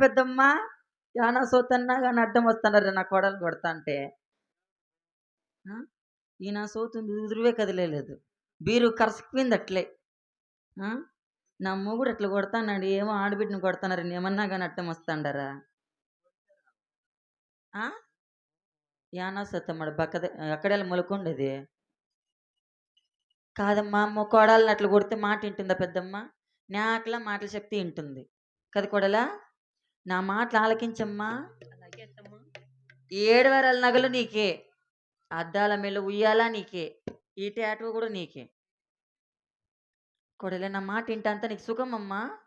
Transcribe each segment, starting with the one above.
పెద్దమ్మ. యానా సోతన్నా కానీ అడ్డం వస్తున్నారు నా కొడలు కొడతా అంటే ఈయన సోతుంది ఉదురువే కదిలేదు బీరు కరసిపోయింది అట్లే ఆ? నా మూగుడు అట్లా కొడతానండి ఏమో ఆడబిడ్డని కొడతానని ఏమన్నా కానీ అడ్డం వస్తాండారా? ఆ? యానా సత్తమ్మడు బక్కదే అక్కడెళ్ళ మొలకుండేది? కాదమ్మా అమ్మ కోడల్ని అట్లా కొడితే మాట వింటుందా పెద్దమ్మ? నాకులా మాటలు చెప్తే వింటుంది. కదా కొడలా? నా మాటలు ఆలకించమ్మా. ఏడు వారాల నగలు నీకే. అద్దాల మెల్ల ఉయ్యాలా నీకే. ఈ టాటూ కూడా నీకే. కొడలే నా మాట వింటంతా నీకు సుఖమమ్మా.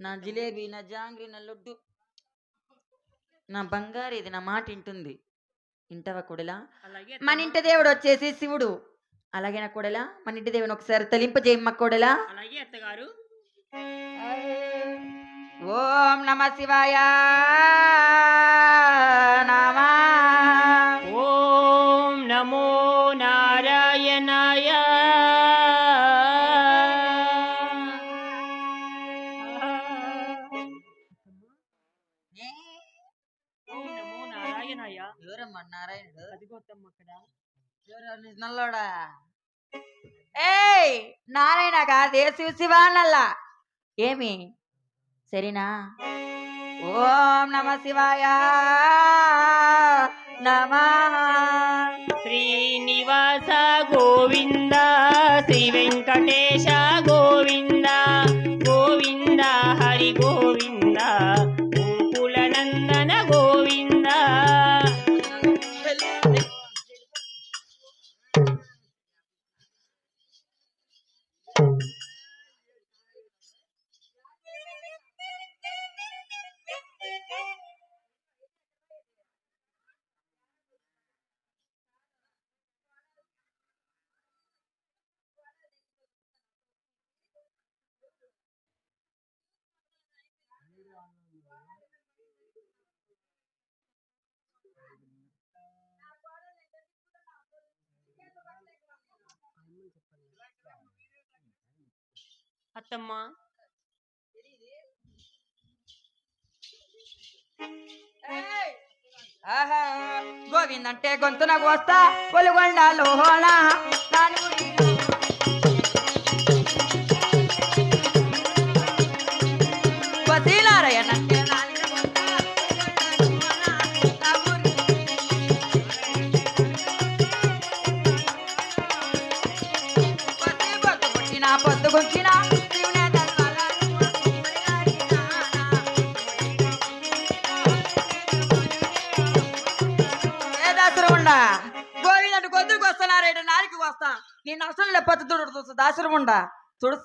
నా జిలేబీ నా జాంగ్రీ నా లడ్డు నా బంగారు ఇది నా మాట వింటుంది. వింటావా కొడలా? మన. ఇంటి దేవుడు వచ్చేసి శివుడు. అలాగే నా కొడలా? మన ఇంటి దేవుని ఒకసారి తలింపజేయమ్మ కొడలా. అలాగే అత్తగారు. ఓం నమ శివాయ నమ. ఓం నమో నారాయణాయ. ఓం నమో నారాయణాయ. ఎవరమ్మా నారాయణుడు? అదిగో అత్తమ్మ అక్కడ. ఎవరు నల్లోడా? ఏయ్ నారాయణ కాదే శివ శివా నల్ల ఏమి? సరేనా? ఓం నమ శివాయ. నమ శ్రీనివాస గోవింద శ్రీ వెంకటేశ గోవింద. అత్తమ్మ. ఆహా, గోవిందంటే గొంతున కోస్తా పొలుగొండలో హోళా వసీనారాయణ అంటే నేను అవసరం లేకపోతే దుడు ఉండా? తుడు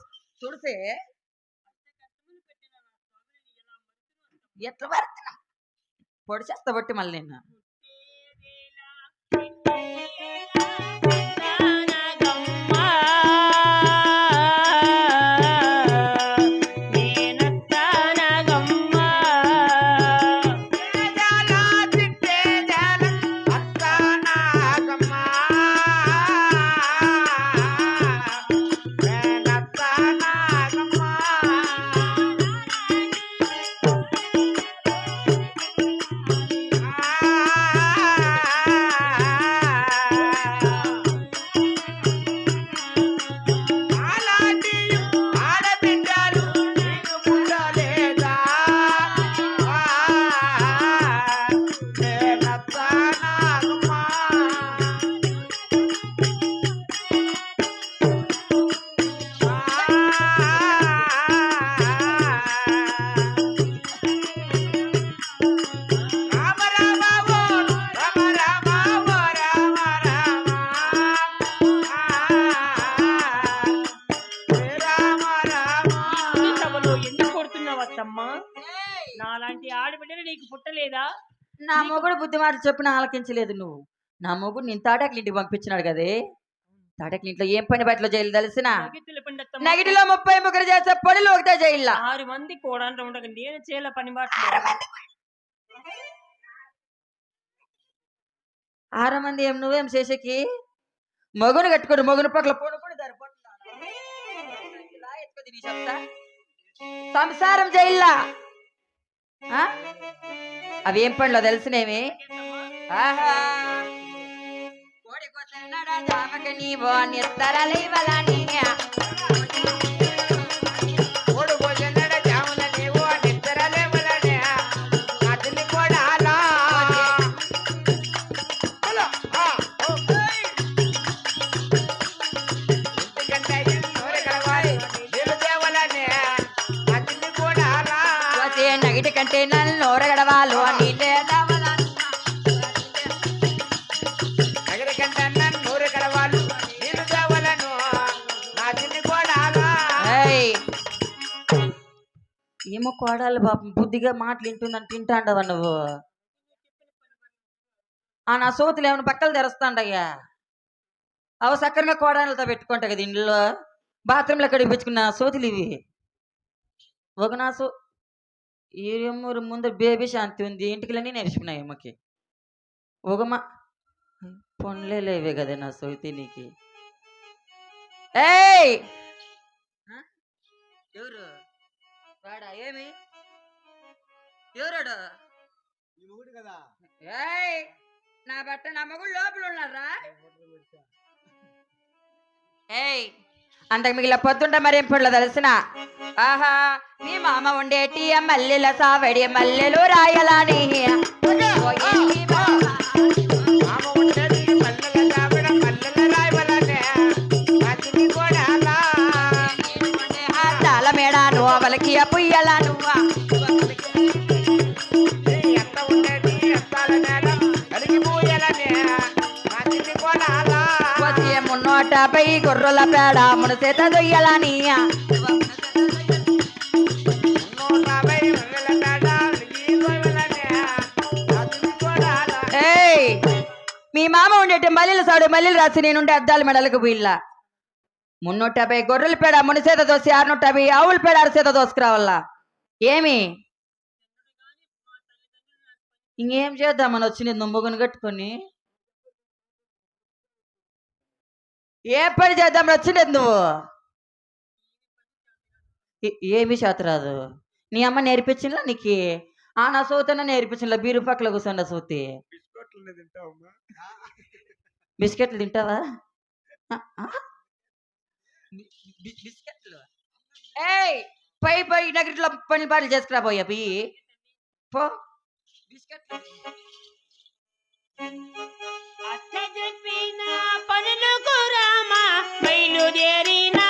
తుడిసే? ఎట్లా పడుతున్నా? పొడిచేస్తా బట్టి మళ్ళీ నేను కొడుతున్నావత్తమ్మా నాలాంటి ఆడబిడ్డలు నీకు పుట్టలేదా? నా మొగుడు బుద్ధి మాట చెప్పిన ఆలకించలేదు నువ్వు. నా మొగుడు నేను తాటాకులు ఇంటికి పంపించినాడు కదే. తాటాకులు ఇంట్లో ఏం పని బట్టలో జైలు తెలిసిన. నెగిటిలో ముప్పై ముగ్గురు చేసే పొడిలో ఒకటే జైల్లో. ఆరు మంది కోడంలో ఉండగా నేను చేయాల పని బాట ఆరు మంది ఏం నువ్వేం చేసేకి మగును కట్టుకొని మగును పక్కల పొడుకుని దారి చెప్తా. సంసారం జైల్లా? ఆ? అవి ఏం పండ్లో తెలిసినేమి ఆహా. కోడి కోసన్నాడా జామకి నీవో నిస్తరలేవలని నీ కలవాలు నీళ్ళు దేవలను అతని కూడా అలా ఏమో కోడాలి పాపం బుద్ధిగా మాటలు వింటుందని తింటాండవా నువ్వు? ఆ నా సోతులు ఏమైనా పక్కలు తెరుస్తాండయ్యా? అవి సక్కరంగా కోడాలతో పెట్టుకుంటా కదా ఇంట్లో. బాత్రూంలో పెట్టుకున్న సోతులు ఇవి. ఒక నా సో ఈ ముందు బేబీ శాంతి ఉంది. ఇంటికి నేర్చుకున్నాయి అమ్మకి. ఒక మా పొన్లే లేవే కదా నా సోతి నీకు. ఏయ్? ఎవరు? వాడా? ఏమి? ఎవరాడు? ఏయ్! నా బట్ట నా మగుడు లోపల ఉన్నారా ఏయ్! అంతకు మిగిలిన పొద్దుంట మరేం పొడ్ల తెలిసిన? ఆహా మీ మామ ఉండేటి మల్లెల సావడి మల్లెలు రాయలాని కలిగిపోయాలనే అతని కూడా అలా ఏయ్ మీ మామ ఉండేటి మల్లెలు సాడు మల్లెలు రాసి నేనుండే అద్దాలు మెడలకు వీళ్ళ. మున్నూట యాభై గొర్రెల పేడ మునిసేత దోసి ఆరునూట యాభై ఆవుల పేడ అరసేత దోసుకురావల్లా ఏమి? ఇంకేం చేద్దామని వచ్చింది దుమ్మగుని కట్టుకొని? ఏ పని చేద్దామని వచ్చింది నువ్వు? ఏ- ఏమీ చేత రాదు. నీ అమ్మ నేర్పించిందా నీకు? ఆ నా సూతన నేర్పించిందా? బీరు పక్కల కూర్చుండ సూతి. బిస్కెట్లు తింటావా? బిస్కెట్లు? ఏయ్ పై పై నగరిలో పని పాటలు చేసుకురా పోయా పోయి పో. బిస్కెట్లు? అత్త చెప్పిన పనులకు రామ బయలుదేరినా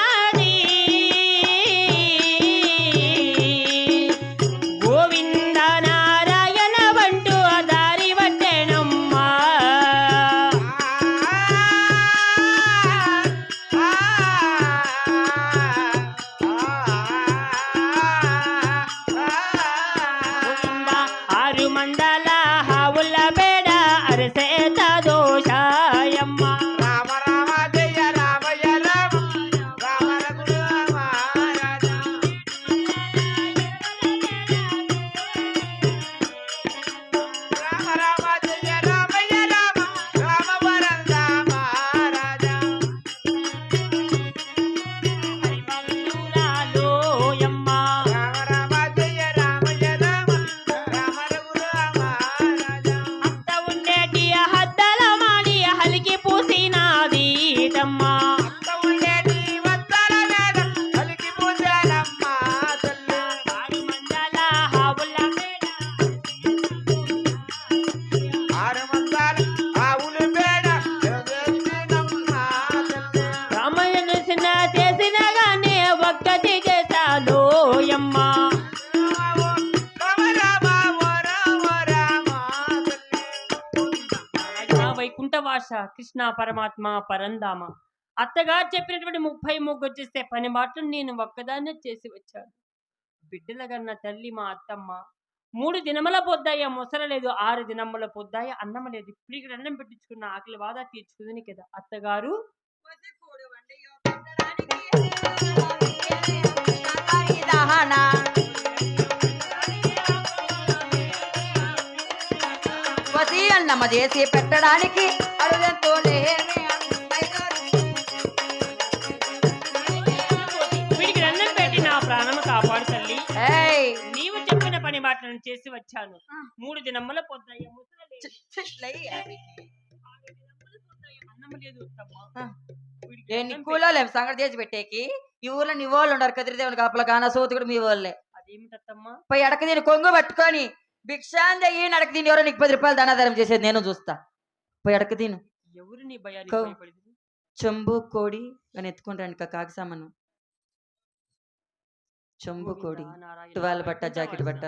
కృష్ణ పరమాత్మ పరంధామ. అత్తగారు చెప్పినటువంటి ముప్పై ముగ్గు వచ్చేస్తే పని మాటలు నేను ఒక్కదాన్నే చేసి వచ్చాను. బిడ్డలగన్న తల్లి మా అత్తమ్మ. మూడు దినముల పొద్దాయ ముసరలేదు ఆరు దినముల పొద్దాయ అన్నం లేదు. ఇప్పుడు ఇక్కడ అన్నం పెట్టించుకున్న ఆకలి వాదా తీర్చుకుంది కదా అత్తగారు? దహన వసి చేసి పెట్టడానికి వీడికి అన్నం పెట్టి నా ప్రాణం కాపాడు తల్లి నీవు చెప్పిన పని మాట మాటలను చేసి వచ్చాను. మూడు దినముల పొద్దాయ ముసలలే. చి- చి- లై ఆమెకి. ఆరు దినముల పొద్దాయ అన్నము లేదు ఉత్తమ్మ. ఆ. వీడికి ఏ అన్నం నిక్కులో లేవు సంగతి చేసి పెట్టేకి ఈ ఊర్లో నీ వాళ్ళు ఉండరు కదిరిదేవుని కాపల గానా సోతి కూడా మీ వాళ్ళే పె- అదేమిటత్తమ్మా పోయి అడక దీని కొంగు పట్టుకొని భిక్షాందయ్యి నడక దీని ఎవరో నీకు పది రూపాయలు ధనాధారం చేసేది నేను చూస్తా అడక దీను ఎవరు నీ భయానికి కౌ. భయపడింది? చెంబు కోడి అని ఎత్తుకుంటాను ఇక కాకిసామను. చెంబు కోడి గోవిందా నారాయణ టువాల బట్ట జాకెట్. బట్ట.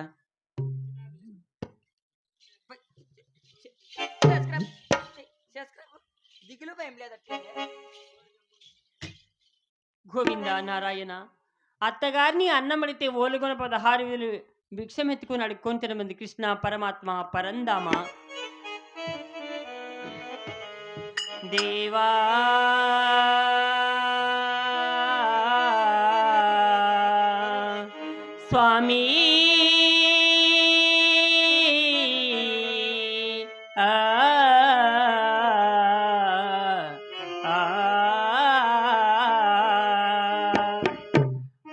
దిగులు భయం లేదట్లే గోవింద నారాయణ అత్తగారిని అన్నం అడిగితే ఓలుగొన పదహారు వేలు భిక్షం ఎత్తుకుని అడుక్కొని తినమంది కృష్ణ పరమాత్మ పరందామ. దేవా స్వామి ఆ ఆ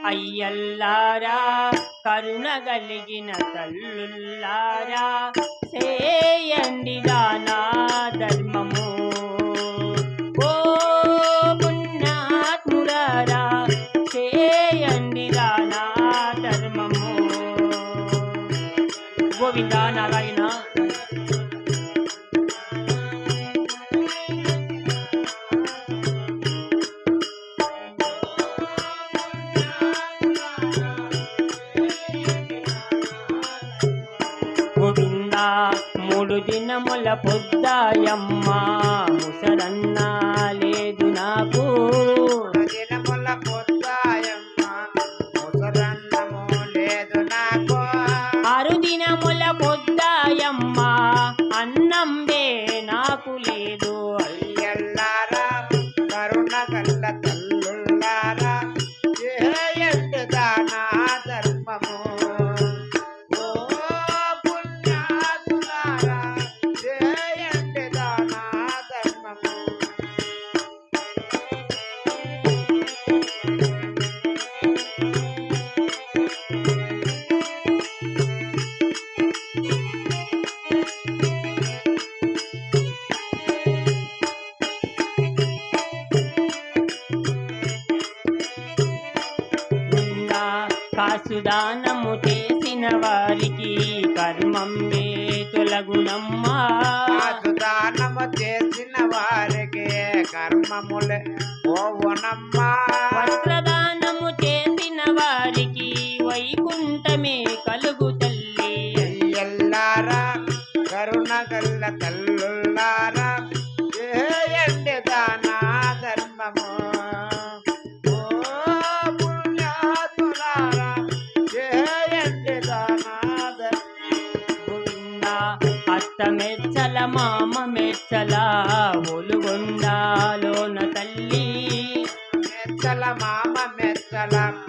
అయ్యల్లారా కరుణ కలిగిన తల్లుల్లారా చేయండి దానా ధర్మము మూడు దినముల పొద్దాయమ్మ ముసరన్న లేదు నాకు. దినముల పొద్దాయమ్మ ముసరన్నము లేదు నాకు. ఆరు దినముల పొద్దాయమ్మ అన్నం నాకు లేదు. కర్మం వే తొలగునమ్మా. దానము చేసిన వారికి కర్మములే. పోవునమ్మా మెచ్చల మామ మెచ్చల ఒలుగొండాలోన తల్లి. మెచ్చల మామ మెచ్చల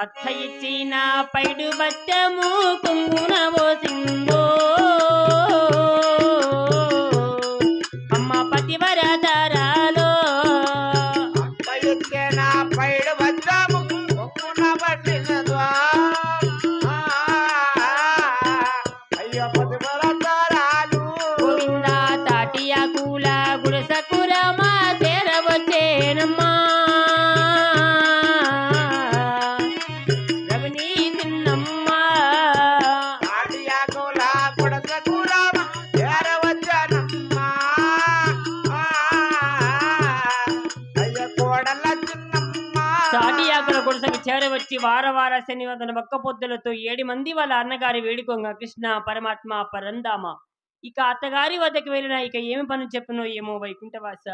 అత్త ఇచ్చిన పైడు బచ్చము కుంగున పోసిందో. అమ్మ పతివరతరాలో వార వార శనివారం ఒక్క పొద్దులతో ఏడు మంది వాళ్ళ అన్నగారి వేడుకోగా కృష్ణ పరమాత్మ పరందామ ఇక అత్తగారి వద్దకు వెళ్ళిన ఇక ఏమి పని చెప్పునో ఏమో వైకుంఠవాస.